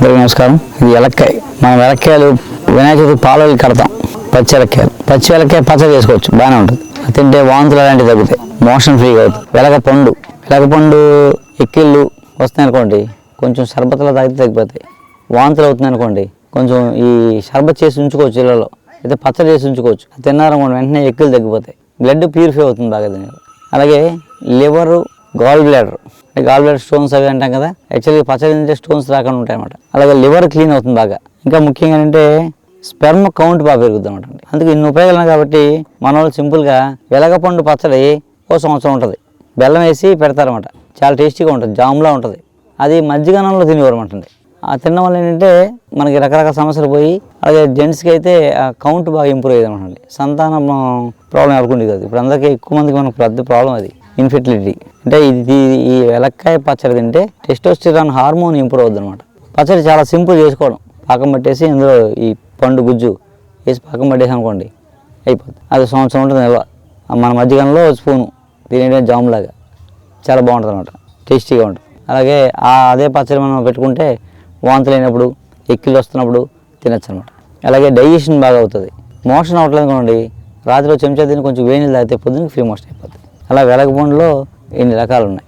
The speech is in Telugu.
అందరికీ నమస్కారం. ఇది ఎలక్కాయ. మనం ఎలక్కాయలు వినాయక చవితి పాలలు కడతాం. పచ్చి ఎలక్కాయలు. పచ్చి ఎలక్కాయ పచ్చడి చేసుకోవచ్చు. బాగానే ఉంటుంది. అది తింటే వాంతులు అలాంటివి తగ్గుతాయి. మోషన్ ఫ్రీగా అవుతుంది. వెలగ పండు వెలగ పండు ఎక్కిళ్ళు వస్తాయి అనుకోండి కొంచెం షర్బత్లో తాగితే తగ్గిపోతాయి. వాంతులు అవుతుంది అనుకోండి కొంచెం ఈ షర్బత్ చేసి ఉంచుకోవచ్చు ఇళ్ళలో అయితే పచ్చడి చేసి ఉంచుకోవచ్చు. తిన్నారనుకోండి వెంటనే ఎక్కులు తగ్గిపోతాయి. బ్లడ్ ప్యూరిఫై అవుతుంది బాగా దీని అలాగే liver gall bladder. Gall bladder stones అవి అంటాం కదా యాక్చువల్గా పచ్చడి తింటే స్టోన్స్ రాకుండా ఉంటాయి అనమాట అలాగే లివర్ క్లీన్ అవుతుంది బాగా. ఇంకా ముఖ్యంగా ఏంటంటే స్పెర్మ్ కౌంట్ బాగా పెరుగుద్ది అనమాట అందుకే ఇన్ని ఉపయోగాలు ఉన్నాయి కాబట్టి మన వాళ్ళు సింపుల్గా వెలగపండు పచ్చడి ఓ సంవత్సరం ఉంటుంది. బెల్లం వేసి పెడతారన్నమాట. చాలా టేస్టీగా ఉంటుంది జామ్లా ఉంటుంది. అది మజ్జిగనంలో తినేవారు అనమాట ఆ తినడం వల్ల ఏంటంటే మనకి రకరకాల సమస్యలు పోయి అలాగే జెంట్స్కి అయితే ఆ కౌంట్ బాగా ఇంప్రూవ్ అయ్యేది అనమాట సంతానం ప్రాబ్లం ఎవరికి కాదు. ఇప్పుడు అందరికీ ఎక్కువ మందికి మనకు పెద్ద ప్రాబ్లం అది. ఇన్ఫెర్టిలిటీ. అంటే ఇది ఈ వెలక్కాయ పచ్చడి తింటే టెస్టోస్టిరాన్ హార్మోన్ ఇంప్రూవ్ అవుతుంది అనమాట పచ్చడి చాలా సింపుల్ చేసుకోవడం. పాకం పట్టేసి ఇందులో ఈ పండు గుజ్జు వేసి పాకం పట్టేసి అనుకోండి అయిపోతుంది అది సంవత్సరం ఉంటుంది నిల్వ మన మధ్యకాలంలో స్పూను దీని జామ్ లాగా చాలా బాగుంటుంది అనమాట టేస్టీగా ఉంటుంది. అలాగే అదే పచ్చడి మనం పెట్టుకుంటే వాంతులు అయినప్పుడు ఎక్కిలు వస్తున్నప్పుడు తినచ్చు అనమాట అలాగే డైజెషన్ బాగా అవుతుంది. మోషన్ అవ్వట్లేదు అనుకోండి రాత్రిలో చెంచా తిని కొంచెం వేణిలు తాగితే పొద్దున్న ఫ్రీ మోషన్ అయిపోతుంది అలా వెలగపండులో ఎన్ని రకాలు ఉన్నాయి